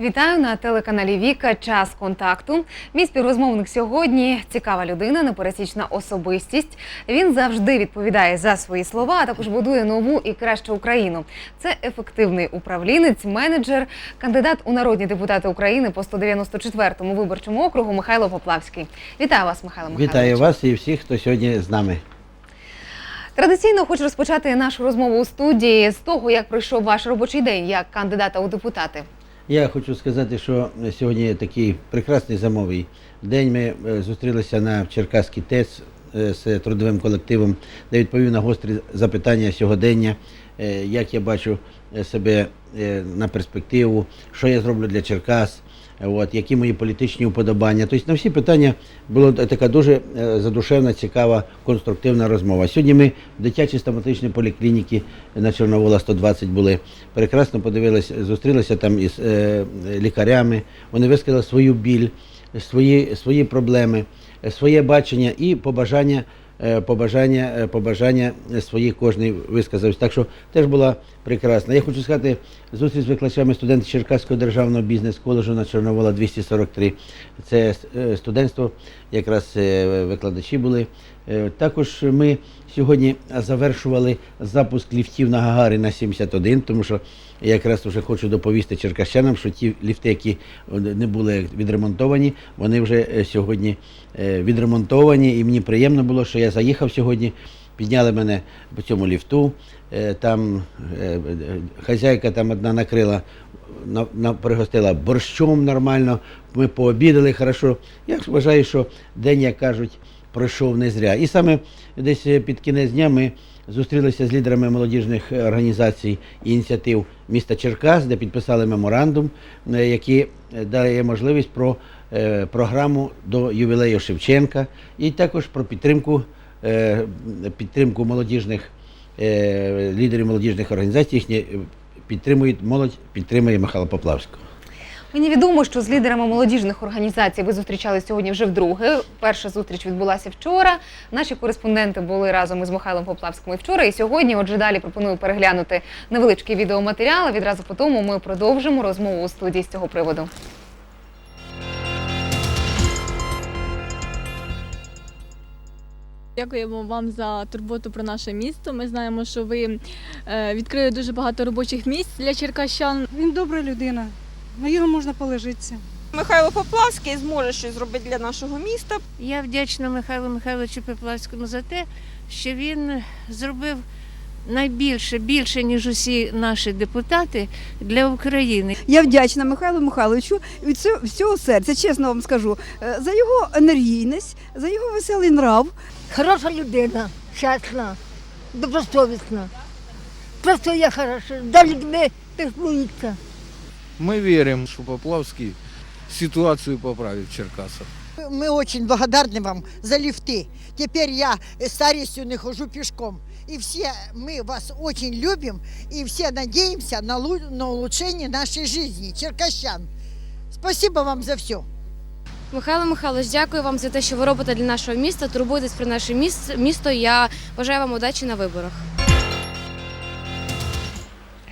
Вітаю на телеканалі Віка. Час контакту. Мій співрозмовник сьогодні цікава людина, непересічна особистість. Він завжди відповідає за свої слова, а також будує нову і кращу Україну. Це ефективний управлінець, менеджер, кандидат у народні депутати України по 194-му виборчому округу Михайло Поплавський. Вітаю вас, Михайло Михайлович. Вітаю вас і всіх, хто сьогодні з нами. Традиційно хочу розпочати нашу розмову у студії з того, як пройшов ваш робочий день як кандидата у депутати. Я хочу сказати, що сьогодні такий прекрасний зимовий день. Ми е, зустрілися на Черкаській ТЕЦ е, з трудовим колективом, де відповів на гострі запитання сьогодення, е, як я бачу себе на перспективу, що я зроблю для Черкас. От, які мої політичні уподобання. Тобто на всі питання була така дуже е, задушевна, цікава, конструктивна розмова. Сьогодні ми в дитячій стоматичній поліклініці на Чорновола 120 були. Прекрасно подивилися, зустрілися там із е, лікарями. Вони висказали свою біль, свої, свої проблеми, е, своє бачення і побажання. Е, Побажання, е, побажання свої кожний висказав. Так що теж була прекрасна. Я хочу сказати, зустріч з викладачами студентів Черкаського державного бізнес-коледжу на Чорновола 243. Це е, студентство, якраз викладачі були. Також ми сьогодні завершували запуск ліфтів на Гагаріна 71, тому що я якраз вже хочу доповісти черкащанам, що ті ліфти, які не були відремонтовані, вони вже е, сьогодні е, відремонтовані. І мені приємно було, що я заїхав сьогодні, підняли мене по цьому ліфту. Е, Там хазяйка там одна накрила, на, пригостила борщом нормально, ми пообідали хорошо. Я вважаю, що день, як кажуть, пройшов не зря. І саме десь під кінець дня ми зустрілися з лідерами молодіжних е, організацій і ініціатив міста Черкас, де підписали меморандум, е, який е, дає можливість про програму до ювілею Шевченка, і також про підтримку, підтримку молодіжних лідерів молодіжних організацій. Їхні підтримують молодь, підтримує Михайло Поплавського. Мені відомо, що з лідерами молодіжних організацій ви зустрічалися сьогодні вже вдруге. Перша зустріч відбулася вчора. Наші кореспонденти були разом із Михайлом Поплавським і вчора і сьогодні. Отже, далі пропоную переглянути невеличкий відеоматеріал. а Відразу по тому ми продовжимо розмову у студії з цього приводу. Дякуємо вам за турботу про наше місто. Ми знаємо, що ви е, відкрили дуже багато робочих місць для черкащан. Він добра людина. На його можна полежитися. Михайло Поплавський зможе щось зробити для нашого міста. Я вдячна Михайлу Михайловичу Пеплавському за те, що він зробив найбільше, більше, ніж усі наші депутати для України. Я вдячна Михайлу Михайловичу від всього- всього серця, чесно вам скажу, е, за його енергійність, за його веселий нрав. Хороша людина, чесна, добросовісна. Просто я хороша, за людьми піклується. Мы верим, что Поплавский ситуацию поправит в Черкасах. Мы очень благодарны вам за лифты. Теперь я э, старостью не хожу пешком. И все мы вас очень любим и все надеемся на, лу- на улучшение нашей жизни, черкащан. Спасибо вам за все. Михайло Михайлович, дякую вам за те, що ви робите для нашого міста. Турбуєтесь про наше міс- місто. Я бажаю вам удачі на виборах.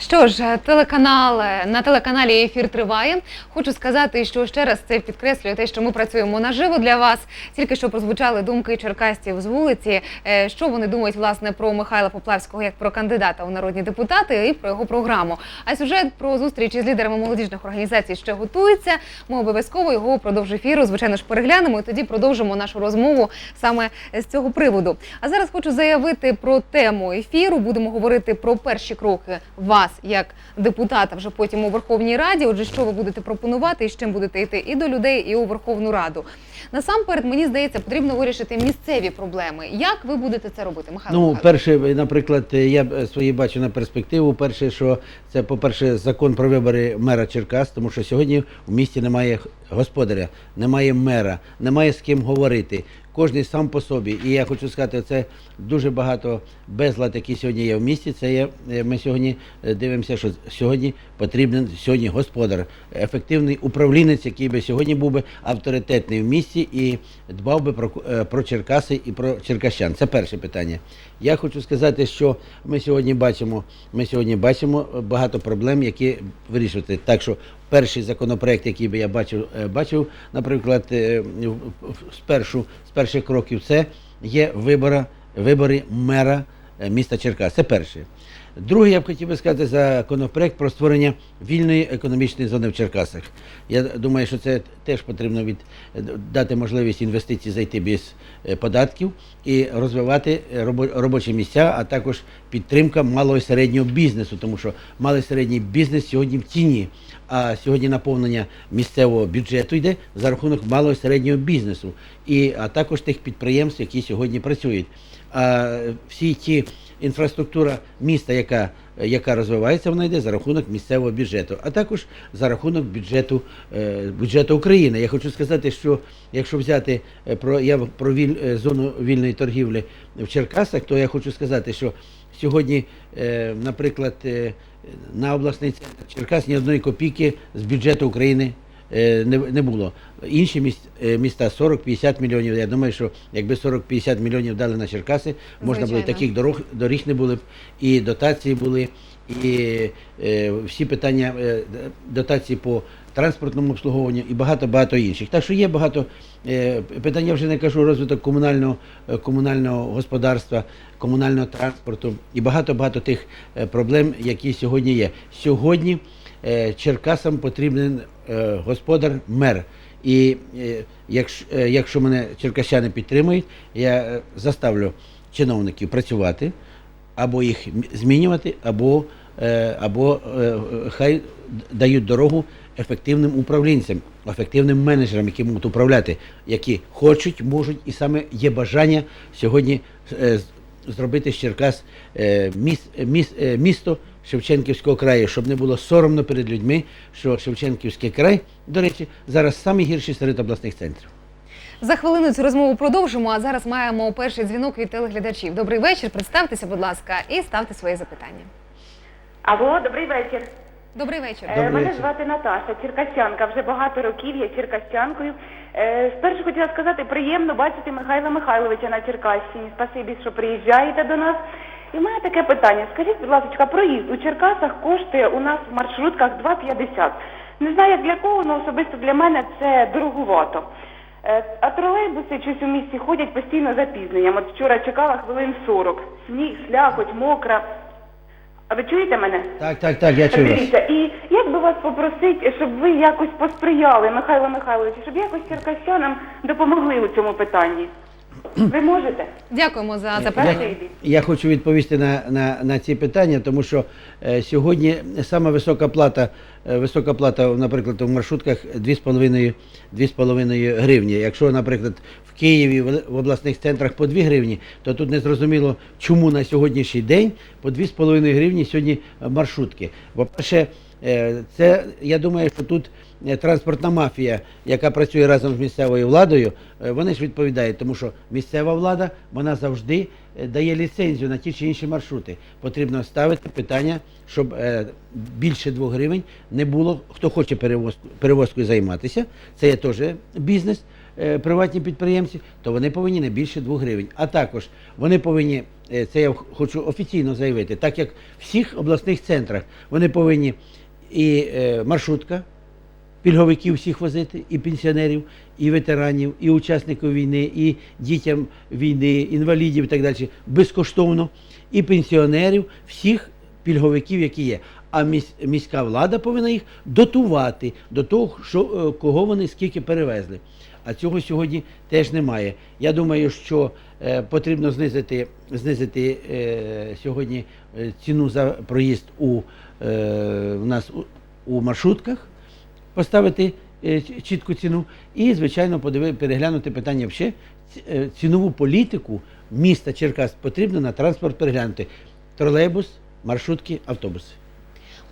Що ж, телеканал на телеканалі ефір триває. Хочу сказати, що ще раз це підкреслює те, що ми працюємо наживо для вас. Тільки що прозвучали думки черкастів з вулиці. е, Що вони думають власне про Михайла Поплавського як про кандидата у народні депутати і про його програму. А сюжет про зустрічі з лідерами молодіжних організацій ще готується. Ми обов'язково його упродовж ефіру, звичайно ж, переглянемо і тоді продовжимо нашу розмову саме з цього приводу. А зараз хочу заявити про тему ефіру. Будемо говорити про перші кроки вас як депутата вже потім у Верховній Раді. Отже, що ви будете пропонувати і з чим будете йти і до людей, і у Верховну Раду. Насамперед, мені здається, потрібно вирішити місцеві проблеми. Як ви будете це робити, Михайло? Ну, Михайлович? перше, наприклад, я свої бачу на перспективу. Перше, що це, по-перше, закон про вибори мера Черкас, тому що сьогодні в місті немає господаря, немає мера, немає з ким говорити. Кожний сам по собі. І я хочу сказати, це дуже багато безлад, який сьогодні є в місті. Це є е, ми сьогодні е, дивимося, що сьогодні потрібен сьогодні господар, ефективний управлінець, який би сьогодні був би авторитетний в місті і дбав би про, е, про Черкаси і про черкащан. Це перше питання. Я хочу сказати, що ми сьогодні бачимо, ми сьогодні бачимо багато проблем, які вирішувати. Так що перший законопроект, який би я бачив, е, бачив, наприклад, е, в- з, перших кроків, це є вибора, вибори мера е, міста Черкас. Це перше. Друге, я б хотів би сказати законопроект про створення вільної економічної зони в Черкасах. Я думаю, що це теж потрібно від дати можливість інвестицій зайти без е, податків і розвивати е, робочі місця, а також підтримка малого і середнього бізнесу, тому що малий і середній бізнес сьогодні в ціні. А сьогодні наповнення місцевого бюджету йде за рахунок малого і середнього бізнесу, і а також тих підприємств, які сьогодні працюють. А всі ті інфраструктура міста, яка, яка розвивається, вона йде за рахунок місцевого бюджету, а також за рахунок бюджету, е, бюджету України. Я хочу сказати, що якщо взяти е, про я про віль, е, зону вільної торгівлі в Черкасах, то я хочу сказати, що сьогодні, наприклад, на обласний центр Черкас ні одної копійки з бюджету України не, не було. Інші е, міста 40-50 мільйонів. Я думаю, що якби 40-50 мільйонів дали на Черкаси, можна було таких дорог, доріг не були б, і дотації були, і е, всі питання е, дотації по транспортному обслуговуванню і багато-багато інших. Так що є багато е, питань, я вже не кажу розвиток комунального, е, комунального господарства, комунального транспорту і багато-багато тих е, проблем, які сьогодні є. Сьогодні е, Черкасам потрібен е, господар, мер. І е, якщо, е, якщо мене черкащани підтримують, я е, заставлю чиновників працювати, або їх змінювати, або, е, або е, е, хай дають дорогу ефективним управлінцям, ефективним менеджерам, які можуть управляти, які хочуть, можуть, і саме є бажання сьогодні е, зробити з Черкас е, міс, е, міс, е, місто Шевченківського краю, щоб не було соромно перед людьми, що Шевченківський край, до речі, зараз найгірший серед обласних центрів. За хвилину цю розмову продовжимо. А зараз маємо перший дзвінок від телеглядачів. Добрий вечір. Представтеся, будь ласка, і ставте свої запитання. Алло, добрий вечір. Добрий вечір. Е, Добрий Мене вечір. звати Наташа, черкасянка. Вже багато років я черкасянкою. Е, Спершу хотіла сказати, приємно бачити Михайла Михайловича на Черкащині. Спасибі, що приїжджаєте до нас. І мене таке питання. Скажіть, будь ласка, проїзд у Черкасах коштує у нас в маршрутках 2,50. Не знаю, як для кого, але особисто для мене це дороговато. Е, А тролейбуси щось у місті ходять постійно запізненням. От вчора чекала хвилин 40. Сніг, слякоть, мокра. А ви чуєте мене? Так, так, так, я чую вас. Дивіться, і як би вас попросити, щоб ви якось посприяли, Михайло Михайлович, щоб якось черкащанам допомогли у цьому питанні? Ви можете? Дякуємо за Я, запитання. я хочу відповісти на, на, на ці питання, тому що е, сьогодні сама висока плата, е, висока плата, наприклад, в маршрутках 2,5 2,5 гривні. Якщо, наприклад, в Києві в в обласних центрах по 2 гривні, то тут не зрозуміло, чому на сьогоднішній день по 2,5 гривні сьогодні маршрутки. По-перше, е, це я думаю, що тут транспортна мафія, яка працює разом з місцевою владою, е, вони ж відповідають, тому що місцева влада вона завжди е, дає ліцензію на ті чи інші маршрути. Потрібно ставити питання, щоб е, більше 2 гривень не було. Хто хоче перевоз, перевозкою займатися, це є теж бізнес. е, Приватні підприємці, то вони повинні не більше 2 гривень. А також вони повинні, е, це я хочу офіційно заявити, так як в всіх обласних центрах вони повинні і е, маршрутка, пільговиків всіх возити, і пенсіонерів, і ветеранів, і учасників війни, і дітям війни, інвалідів і так далі, безкоштовно, і пенсіонерів, всіх пільговиків, які є. А міська влада повинна їх дотувати до того, що, е, кого вони скільки перевезли. А цього сьогодні теж немає. Я думаю, що е, потрібно знизити, знизити е, сьогодні е, ціну за проїзд у, е, у нас у, у маршрутках поставити е, чітку ціну і, звичайно, подиви, переглянути питання ще е, цінову політику міста Черкас потрібно на транспорт переглянути. Тролейбус, маршрутки, автобуси.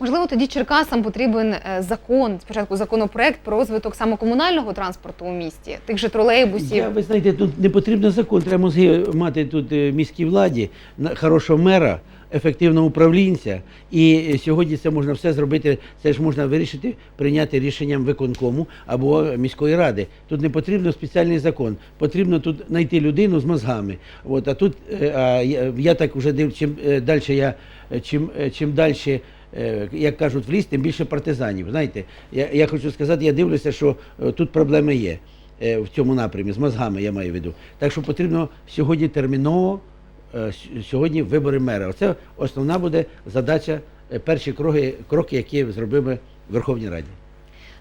Можливо, тоді Черкасам потрібен е, закон, спочатку законопроект про розвиток саме комунального транспорту у місті, тих же тролейбусів. Я, ви знаєте, тут не потрібно закон, треба мозги мати тут міській владі, хорошого мера, ефективного управлінця. І е, сьогодні це можна все зробити, це ж можна вирішити, прийняти рішенням виконкому або міської ради. Тут не потрібно спеціальний закон, потрібно тут знайти людину з мозгами. От, а тут е, а, я, я так вже див, чим далі я, е, чим, е, чим далі е, як кажуть, в ліс, тим більше партизанів. Знаєте, я, я хочу сказати, я дивлюся, що е, тут проблеми є е, в цьому напрямі, з мозгами я маю в виду. Так що потрібно сьогодні терміново, е, сьогодні вибори мера. Оце основна буде задача, е, перші кроки, кроки, які зробили в Верховній Раді.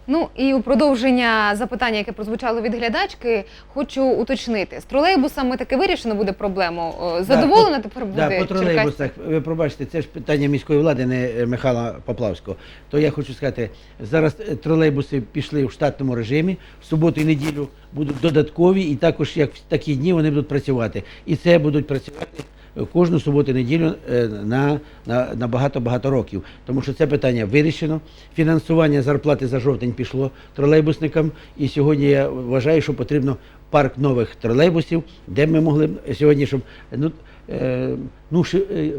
Ну і у продовження запитання, яке прозвучало від глядачки, хочу уточнити. З тролейбусами таки вирішено буде проблему. О, Задоволена тепер буде Да, по тролейбусах, ви пробачте, це ж питання міської влади, не е, Михайла Поплавського. То я хочу сказати, зараз е, тролейбуси пішли в штатному режимі, в суботу і неділю будуть додаткові, і також як в такі дні вони будуть працювати. І це будуть працювати е, кожну суботу і неділю е, на, на, багато-багато років. Тому що це питання вирішено. Фінансування зарплати за жовтень пішло тролейбусникам. І сьогодні я вважаю, що потрібно парк нових тролейбусів, де ми могли сьогодні, щоб ну, е, ну, е,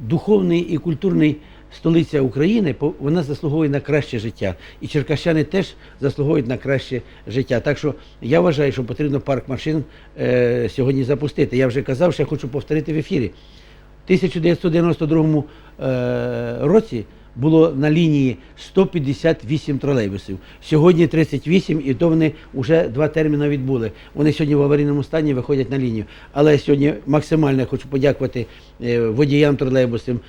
духовний і культурний столиця України, вона заслуговує на краще життя. І черкащани теж заслуговують на краще життя. Так що я вважаю, що потрібно парк машин е, сьогодні запустити. Я вже казав, що я хочу повторити в ефірі. У 1992 е, році було на лінії 158 тролейбусів. Сьогодні 38, і то вони вже два терміни відбули. Вони сьогодні в аварійному стані виходять на лінію. Але сьогодні максимально хочу подякувати е, водіям тролейбусів,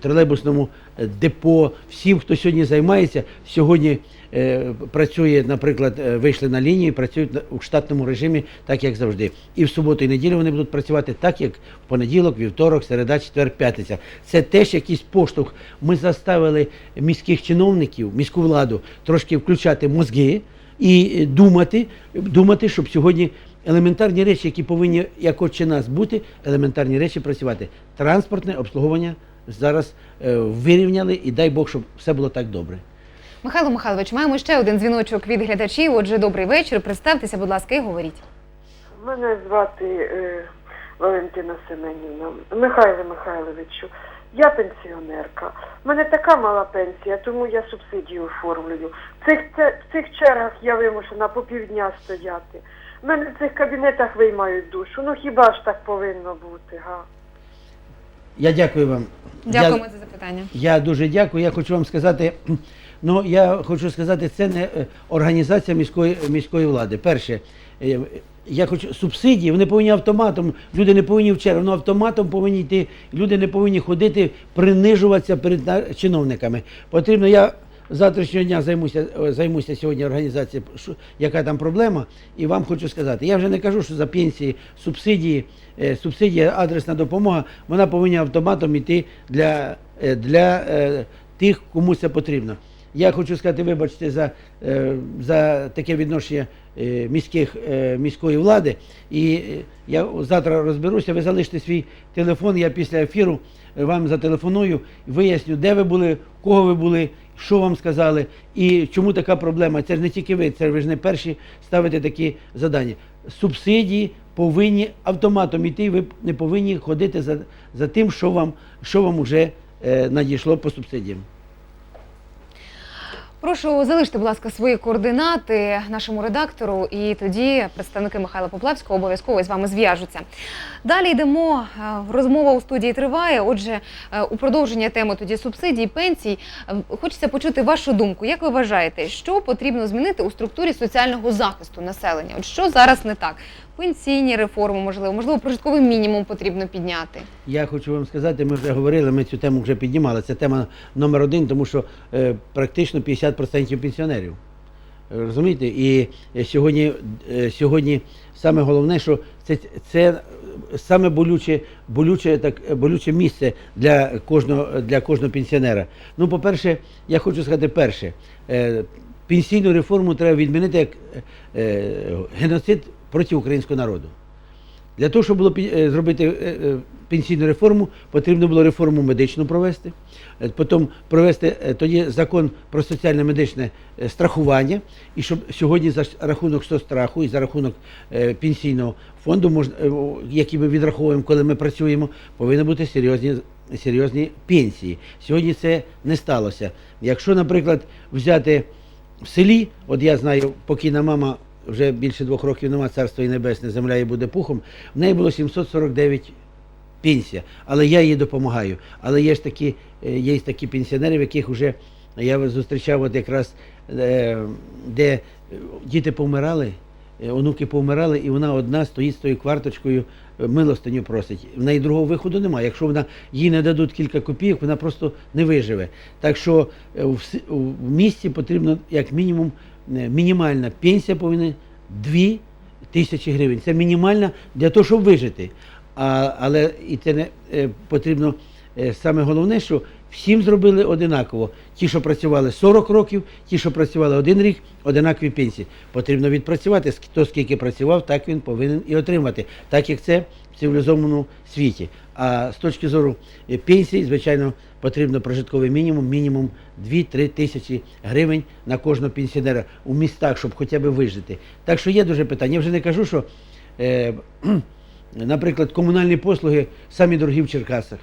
тролейбусному е, депо, всім, хто сьогодні займається. Сьогодні працює, наприклад, е, вийшли на лінію, працюють у штатному режимі, так як завжди. І в суботу і неділю вони будуть працювати так, як в понеділок, вівторок, середа, четвер, п'ятниця. Це теж якийсь поштовх. Ми заставили міських чиновників, міську владу трошки включати мозги і е, думати, думати, щоб сьогодні елементарні речі, які повинні, як отче нас бути, елементарні речі працювати. Транспортне обслуговування зараз е, вирівняли, і дай Бог, щоб все було так добре. Михайло Михайлович, маємо ще один дзвіночок від глядачів. Отже, добрий вечір. Представтеся, будь ласка, і говоріть. Мене звати е, Валентина Семенівна. Михайло Михайловичу, я пенсіонерка. У мене така мала пенсія, тому я субсидію оформлюю. В цих, це- в цих чергах я вимушена по півдня стояти. У мене в цих кабінетах виймають душу. Ну хіба ж так повинно бути, га? Я дякую вам. Дякуємо Я- за запитання. Я дуже дякую. Я хочу вам сказати, ну я хочу сказати, це не е, організація міської міської влади. Перше, е, я хочу субсидії, вони повинні автоматом, люди не повинні в чергу, ну автоматом повинні йти, люди не повинні ходити, принижуватися перед чиновниками. Потрібно я. Завтрашнього дня займуся, е, займуся сьогодні організацією, яка там проблема, і вам хочу сказати. Я вже не кажу, що за пенсії, субсидії, субсидія, адресна допомога, вона повинна автоматом йти для, для тих, кому це потрібно. Я хочу сказати, вибачте за, е, за таке відношення е, міських, е, міської влади. І я завтра розберуся, ви залиште свій телефон, я після ефіру вам зателефоную, виясню, де ви були, кого ви були, що вам сказали і чому така проблема. Це ж не тільки ви, це ви ж не перші ставите такі задання. Субсидії повинні автоматом іти, ви не повинні ходити за, за тим, що вам, що вам вже е, надійшло по субсидіям. Прошу залиште, будь ласка, свої координати нашому редактору, і тоді представники Михайла Поплавського обов'язково з вами зв'яжуться. Далі йдемо. е, Розмова у студії триває. Отже, е, у продовження теми тоді субсидій, пенсій. е, Хочеться почути вашу думку. Як ви вважаєте, що потрібно змінити у структурі соціального захисту населення? От що зараз не так? Пенсійні реформи, можливо, можливо, прожитковий мінімум потрібно підняти. Я хочу вам сказати, ми вже говорили, ми цю тему вже піднімали. Це тема номер один, тому що е, практично 50% пенсіонерів. Е, Розумієте? І е, сьогодні, е, сьогодні саме головне, що це, це саме болюче, болюче, так, болюче місце для кожного, для кожного пенсіонера. Ну, по-перше, я хочу сказати перше, пенсійну реформу треба відмінити як геноцид проти українського народу. Для того, щоб було е, зробити е, е, пенсійну реформу, потрібно було реформу медичну провести, потім провести тоді закон про соціальне медичне страхування, і щоб сьогодні за рахунок соцстраху і за рахунок пенсійного фонду, який ми відраховуємо, коли ми працюємо, повинні бути серйозні, серйозні пенсії. Сьогодні це не сталося. Якщо, наприклад, взяти в селі, от я знаю, покійна мама вже більше двох років нема царства і небесне, земля їй буде пухом. В неї було 749 пенсія, але я їй допомагаю. Але є ж такі, е, є такі пенсіонери, в яких вже я зустрічав от якраз, е, де діти помирали, е, онуки помирали, і вона одна стоїть з тою кварточкою, милостиню просить. В неї другого виходу немає. Якщо вона їй не дадуть кілька копійок, вона просто не виживе. Так що в, місті потрібно як мінімум мінімальна пенсія повинна 2 тисячі гривень. Це мінімальна для того, щоб вижити. А, але і це не е, потрібно е, саме головне, що всім зробили одинаково. Ті, що працювали 40 років, ті, що працювали один рік, одинакові пенсії. Потрібно відпрацювати. Хто скільки працював, так він повинен і отримати, так як це в цивілізованому світі. А з точки зору е, пенсії, звичайно, потрібно прожитковий мінімум, мінімум 2-3 тисячі гривень на кожного пенсіонера у містах, щоб хоча б вижити. Так що є дуже питання. Я вже не кажу, що, е, наприклад, комунальні послуги самі дорогі в Черкасах.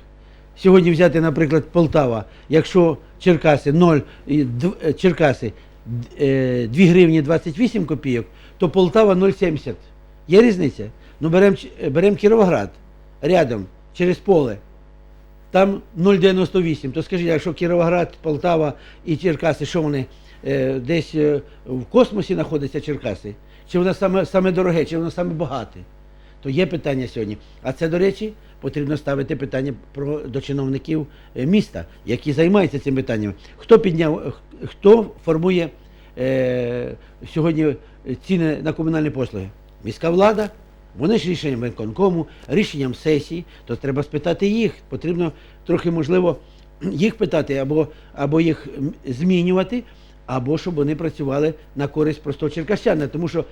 Сьогодні взяти, наприклад, Полтава, якщо Черкаси 0, дв- е, Черкаси е, 2 гривні 28 копійок, то Полтава 0,70. Є різниця? Ну беремо берем Кіровоград рядом, через поле. Там 0,98. То скажіть, якщо Кіровоград, Полтава і Черкаси, що вони е, десь е, в космосі знаходяться Черкаси? Чи воно саме, саме дороге, чи воно саме багате? То є питання сьогодні. А це, до речі, потрібно ставити питання про, до чиновників е, міста, які займаються цим питанням. Хто підняв, хто формує е, сьогодні ціни на комунальні послуги? Міська влада. Вони ж рішенням виконкому, рішенням сесії, то треба спитати їх. Потрібно трохи, можливо, їх питати або, або їх змінювати, або щоб вони працювали на користь простого черкащана. Тому що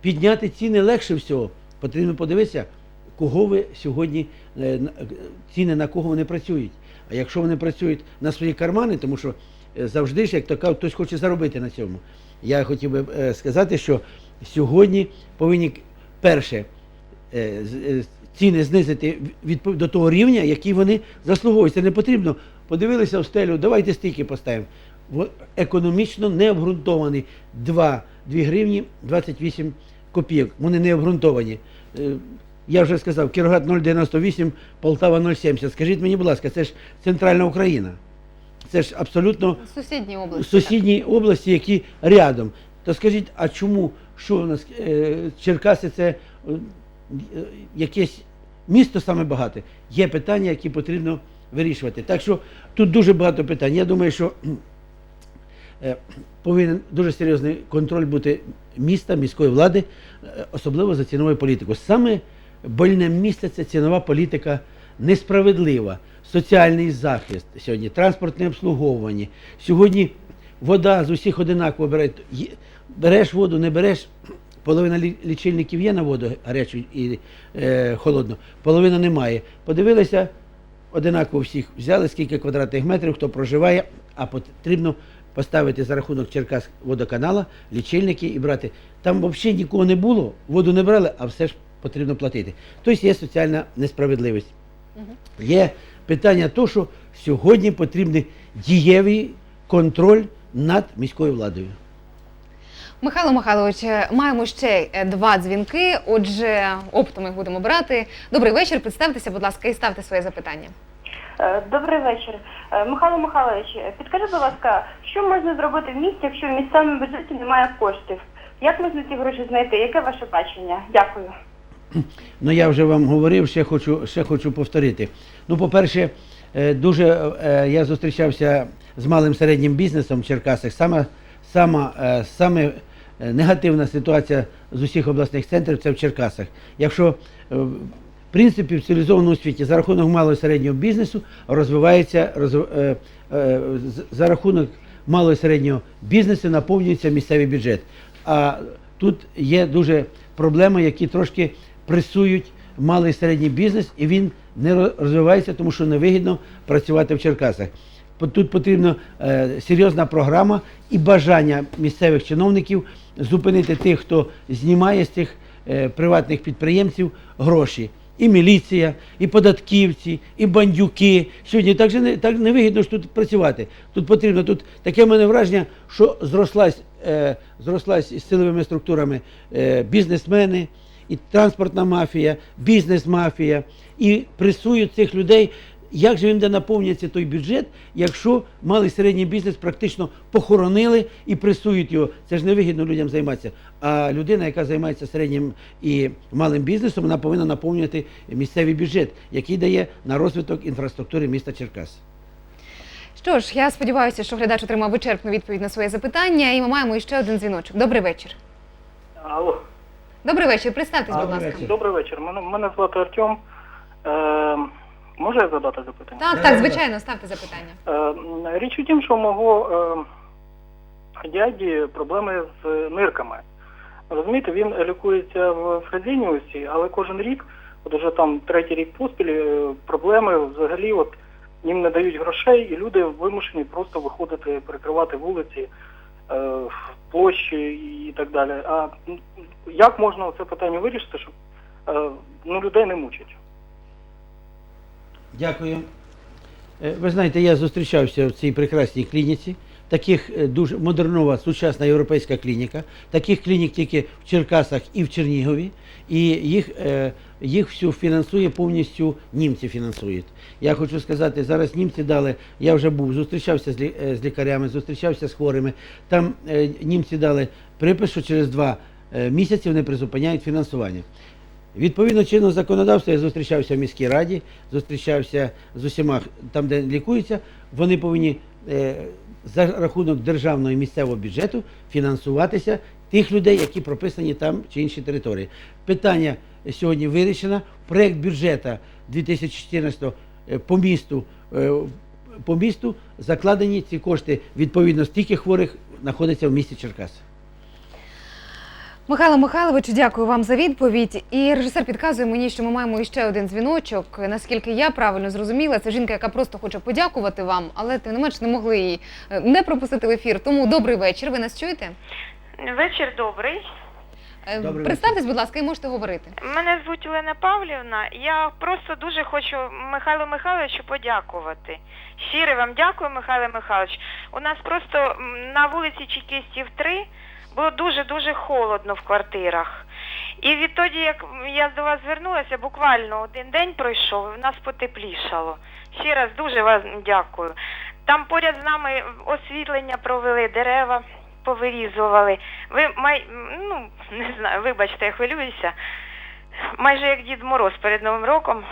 підняти ціни легше всього. Потрібно подивитися, кого ви сьогодні е, е, ціни на кого вони працюють. А якщо вони працюють на свої кармани, тому що е, завжди ж, як то кажуть, хтось хоче заробити на цьому. Я хотів би сказати, що сьогодні повинні перше ціни знизити відпов- до того рівня, який вони заслуговують. Це не потрібно. Подивилися в стелю, давайте стільки поставимо. Во- Економічно не обґрунтовані 2, 2 гривні 28 копійок. Вони не обґрунтовані. Я вже сказав, Кіроград 0,98, Полтава 0,70. Скажіть мені, будь ласка, це ж центральна Україна. Це ж абсолютно Сусідні області. сусідні області, які рядом. То скажіть, а чому, що у нас е, Черкаси це е, е, якесь місто саме багате? Є питання, які потрібно вирішувати. Так що тут дуже багато питань. Я думаю, що е, повинен дуже серйозний контроль бути міста, міської влади, е, особливо за ціновою політикою. Саме больне місце це цінова політика несправедлива, соціальний захист сьогодні, транспортне обслуговування. Сьогодні вода з усіх одинаково бере. Береш воду, не береш. Половина лічильників є на воду гарячу і е, холодну, половина немає. Подивилися, одинаково всіх взяли, скільки квадратних метрів, хто проживає, а потрібно поставити за рахунок Черкас водоканала, лічильники і брати. Там взагалі нікого не було, воду не брали, а все ж потрібно платити. Тобто є соціальна несправедливість. Є питання того, що сьогодні потрібний дієвий контроль над міською владою. Михайло Михайлович, е, маємо ще е, два дзвінки. Отже, оптом їх будемо брати. Добрий вечір. Представтеся, будь ласка, і ставте своє запитання. Е, Добрий вечір. Михайло Михайлович, підкажіть, будь ласка, що можна зробити в місті, якщо в місцевому бюджеті немає коштів? Як можна ці гроші знайти? Яке ваше бачення? Дякую. Ну я вже вам говорив, ще хочу, ще хочу повторити. Ну, по-перше, е, дуже е, я зустрічався з малим середнім бізнесом в Черкасах. Саме, сама, е, саме е, негативна ситуація з усіх обласних центрів це в Черкасах. Якщо е, в принципі в цивілізованому світі за рахунок малого і середнього бізнесу розвивається розв- е, е, за рахунок малого і середнього бізнесу наповнюється місцевий бюджет. А тут є дуже проблеми, які трошки пресують малий і середній бізнес, і він не розвивається, тому що невигідно працювати в Черкасах. Тут потрібна е, серйозна програма і бажання місцевих чиновників зупинити тих, хто знімає з цих е, приватних підприємців гроші. І міліція, і податківці, і бандюки. Сьогодні так же не так невигідно ж тут працювати. Тут потрібно, тут таке в мене враження, що зрослась, е, зрослась із силовими структурами е, бізнесмени і транспортна мафія, бізнес-мафія, і пресують цих людей. Як же він де наповнюється той бюджет, якщо малий середній бізнес практично похоронили і пресують його? Це ж не вигідно людям займатися. А людина, яка займається середнім і малим бізнесом, вона повинна наповнювати місцевий бюджет, який дає на розвиток інфраструктури міста Черкас. Що ж, я сподіваюся, що глядач отримав вичерпну відповідь на своє запитання, і ми маємо ще один дзвіночок. Добрий вечір. Алло, Добрий вечір. Представтесь, будь ласка. добрий вечір. Мене, мене звати Артем. Е, можу я задати запитання? Так, так, звичайно, ставте запитання. Е, річ у тім, що у мого е, дяді проблеми з нирками. Розумієте, він лікується в Фредініусі, але кожен рік, от уже там третій рік поспіль, е, проблеми взагалі от їм не дають грошей, і люди вимушені просто виходити, перекривати вулиці, е, площі і так далі. А як можна це питання вирішити, щоб е, ну, людей не мучать? Дякую. Е, Ви знаєте, я зустрічався в цій прекрасній клініці. Таких е, дуже модернова сучасна європейська клініка. Таких клінік тільки в Черкасах і в Чернігові. І їх, їх всю фінансує повністю німці фінансують. Я хочу сказати, зараз німці дали, я вже був, зустрічався з, лі- з лікарями, зустрічався з хворими. Там німці дали припис, через два е, місяці вони призупиняють фінансування. Відповідно чинного законодавства я зустрічався в міській раді, зустрічався з усіма там, де лікуються. Вони повинні е, за рахунок державного і місцевого бюджету фінансуватися тих людей, які прописані там чи інші території. Питання сьогодні вирішено. Проект бюджету 2014 е, по місту. По місту закладені ці кошти відповідно стільки хворих знаходиться в місті Черкас. Михайло Михайловичу, дякую вам за відповідь. І режисер підказує мені, що ми маємо іще один дзвіночок. Наскільки я правильно зрозуміла, це жінка, яка просто хоче подякувати вам, але тим не менш не могли її е, не пропустити в ефір. Тому добрий вечір. Ви нас чуєте? Вечір добрий. Е, Добрий Представтесь, будь ласка, і можете говорити. Мене звуть Олена Павлівна. Я просто дуже хочу Михайлу Михайловичу подякувати. Щиро вам дякую, Михайло Михайлович. У нас просто на вулиці Чекістів 3 було дуже-дуже холодно в квартирах. І відтоді, як я до вас звернулася, буквально один день пройшов, і в нас потеплішало. Ще раз дуже вас дякую. Там поряд з нами освітлення провели, дерева повирізували. Ви май, ну, не знаю, вибачте, я хвилююся. Майже як Дід Мороз перед Новим роком.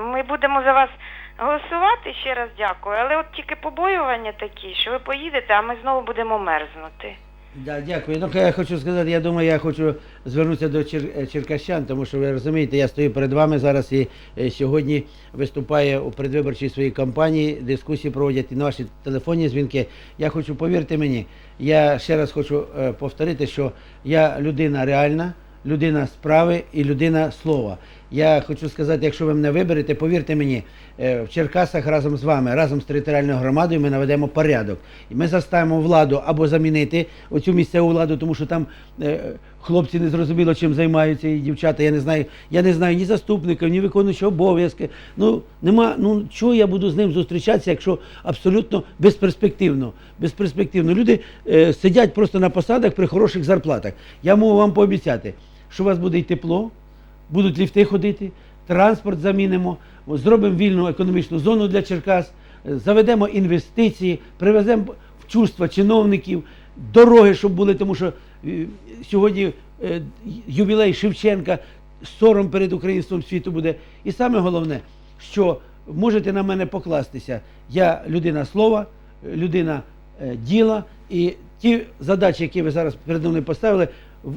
Ми будемо за вас голосувати, ще раз дякую. Але от тільки побоювання такі, що ви поїдете, а ми знову будемо мерзнути. Да, дякую. Ну, я хочу сказати, я думаю, я хочу звернутися до чер... е, черкащан, тому що ви розумієте, я стою перед вами зараз і е, сьогодні виступаю у предвиборчій своїй кампанії, дискусії проводять і наші телефонні дзвінки. Я хочу, повірте мені, я ще раз хочу е, повторити, що я людина реальна, людина справи і людина слова. Я хочу сказати, якщо ви мене виберете, повірте мені, е, в Черкасах разом з вами, разом з територіальною громадою ми наведемо порядок. І ми заставимо владу або замінити оцю місцеву владу, тому що там е, хлопці не зрозуміло, чим займаються, і дівчата. Я не знаю, я не знаю ні заступників, ні виконуючого обов'язки. Ну нема, ну чого я буду з ним зустрічатися, якщо абсолютно безперспективно. Безперспективно. Люди е, сидять просто на посадах при хороших зарплатах. Я можу вам пообіцяти, що у вас буде й тепло, будуть ліфти ходити, транспорт замінимо, зробимо вільну економічну зону для Черкас, заведемо інвестиції, привеземо в чувства чиновників, дороги, щоб були, тому що е, сьогодні е, ювілей Шевченка, сором перед українством світу буде. І саме головне, що можете на мене покластися. Я людина слова, людина е, діла, і ті задачі, які ви зараз перед мною поставили,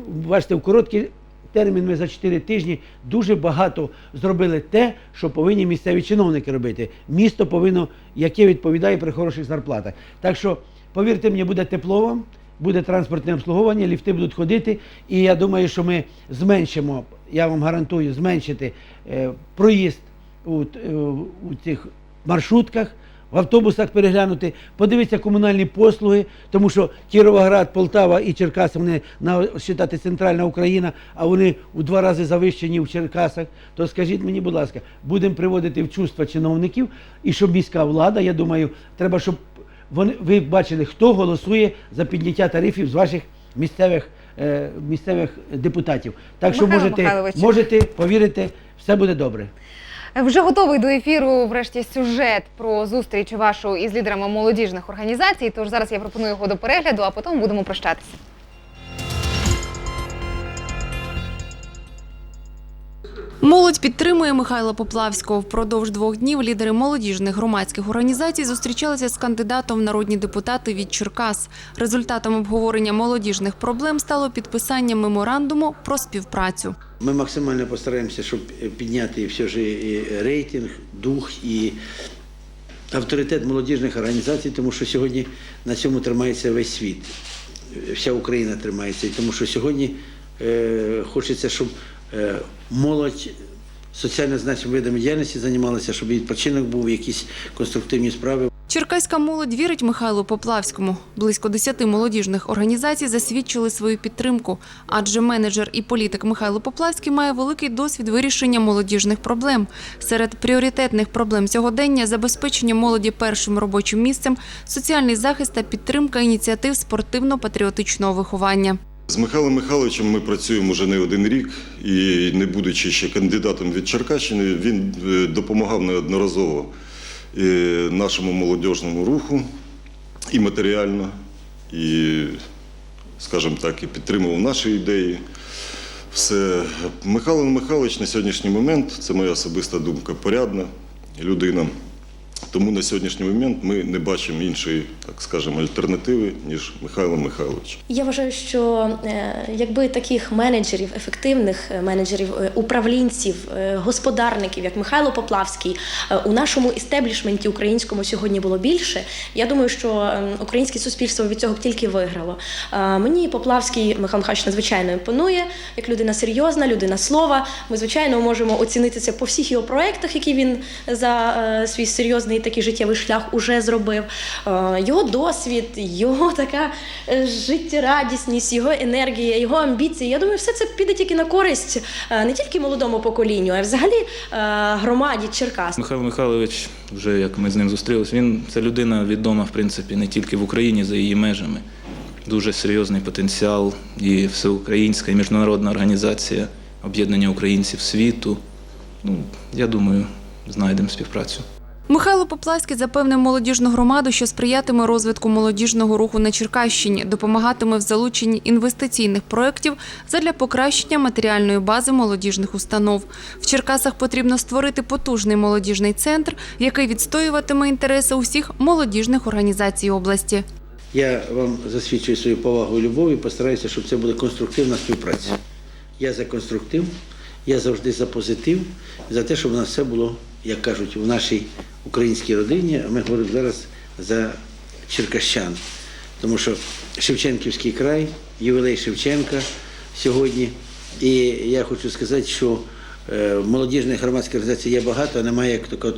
бачите, в короткий термін ми за 4 тижні дуже багато зробили те, що повинні місцеві чиновники робити. Місто повинно, яке відповідає при хороших зарплатах. Так що, повірте мені, буде тепло вам, буде транспортне обслуговування, ліфти будуть ходити. І я думаю, що ми зменшимо, я вам гарантую, зменшити е, проїзд у, е, у цих маршрутках. В автобусах переглянути, подивитися комунальні послуги, тому що Кіровоград, Полтава і Черкаси вони на вважати центральна Україна, а вони у два рази завищені в Черкасах. То скажіть мені, будь ласка, будемо приводити в чувства чиновників, і щоб міська влада, я думаю, треба, щоб вони ви бачили, хто голосує за підняття тарифів з ваших місцевих е, місцевих депутатів. Так що Михайло можете, можете повірити, все буде добре. Вже готовий до ефіру, врешті, сюжет про зустріч вашу із лідерами молодіжних організацій. Тож зараз я пропоную його до перегляду, а потім будемо прощатися. Молодь підтримує Михайла Поплавського. Впродовж двох днів лідери молодіжних громадських організацій зустрічалися з кандидатом в народні депутати від Черкас. Результатом обговорення молодіжних проблем стало підписання меморандуму про співпрацю. Ми максимально постараємося, щоб підняти все ж рейтинг, дух і авторитет молодіжних організацій, тому що сьогодні на цьому тримається весь світ. Вся Україна тримається. Тому що сьогодні е, хочеться, щоб молодь соціально значими видами діяльності займалася, щоб відпочинок був, якісь конструктивні справи. Черкаська молодь вірить Михайлу Поплавському. Близько десяти молодіжних організацій засвідчили свою підтримку, адже менеджер і політик Михайло Поплавський має великий досвід вирішення молодіжних проблем. Серед пріоритетних проблем сьогодення забезпечення молоді першим робочим місцем, соціальний захист та підтримка ініціатив спортивно-патріотичного виховання. З Михайлом Михайловичем ми працюємо вже не один рік, і не будучи ще кандидатом від Черкащини, він е, допомагав неодноразово е, нашому молодіжному руху і матеріально, і, скажімо так, і підтримував наші ідеї. Все. Михайло Михайлович на сьогоднішній момент, це моя особиста думка, порядна людина. Тому на сьогоднішній момент ми не бачимо іншої, так скажемо, альтернативи, ніж Михайло Михайлович. Я вважаю, що е, якби таких менеджерів, ефективних е, менеджерів, е, управлінців, господарників, як Михайло Поплавський, у нашому істеблішменті українському сьогодні було більше. Я думаю, що українське суспільство від цього б тільки виграло. Мені Поплавський Михайло Михайлович надзвичайно імпонує, як людина серйозна, людина слова. Ми звичайно можемо оцінити це по всіх його проєктах, які він за свій серйозний такий життєвий шлях уже зробив. Е, Його досвід, його така е, життєрадісність, його енергія, його амбіції. Я думаю, все це піде тільки на користь е, не тільки молодому поколінню, а взагалі громаді Черкас. Михайло Михайлович, вже як ми з ним зустрілися, він це людина відома, в принципі, не тільки в Україні, за її межами. Дуже серйозний потенціал і всеукраїнська і міжнародна організація об'єднання українців світу. Ну, я думаю, знайдемо співпрацю. Михайло Поплавський запевнив молодіжну громаду, що сприятиме розвитку молодіжного руху на Черкащині, допомагатиме в залученні інвестиційних проєктів задля покращення матеріальної бази молодіжних установ. В Черкасах потрібно створити потужний молодіжний центр, який відстоюватиме інтереси усіх молодіжних організацій області. Я вам засвідчую свою повагу і любов і постараюся, щоб це була конструктивна співпраця. Я за конструктив, я завжди за позитив, за те, щоб у нас все було, як кажуть, в нашій українській родині, а ми говоримо зараз за черкащан. Тому що Шевченківський край, ювілей Шевченка сьогодні. І я хочу сказати, що е, молодіжних громадських організацій є багато, а немає як такої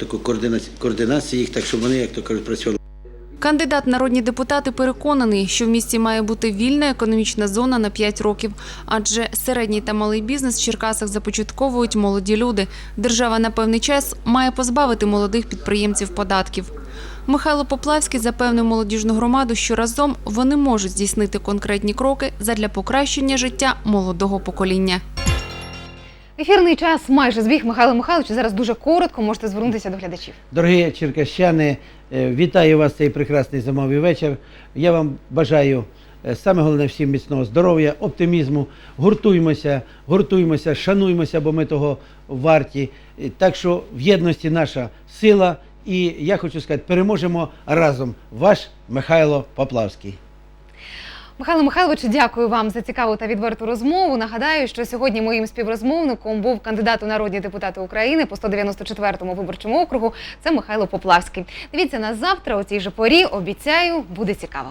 координації їх, так щоб вони, як то кажуть, працювали. Кандидат народні депутати переконаний, що в місті має бути вільна економічна зона на 5 років, адже середній та малий бізнес в Черкасах започатковують молоді люди. Держава на певний час має позбавити молодих підприємців податків. Михайло Поплавський запевнив молодіжну громаду, що разом вони можуть здійснити конкретні кроки задля покращення життя молодого покоління. Ефірний час майже збіг Михайло Михайлович. Зараз дуже коротко можете звернутися до глядачів. Дорогі черкащани, е, вітаю вас цей прекрасний зимовий вечір. Я вам бажаю е, саме головне всім міцного здоров'я, оптимізму. Гуртуймося, гуртуймося, шануймося, бо ми того варті. Е, Так що в єдності наша сила. І я хочу сказати, переможемо разом. Ваш Михайло Поплавський. Михайло Михайлович, дякую вам за цікаву та відверту розмову. Нагадаю, що сьогодні моїм співрозмовником був кандидат у народні депутати України по 194-му виборчому округу. Це Михайло Поплавський. Дивіться нас завтра у цій же порі. Обіцяю, буде цікаво.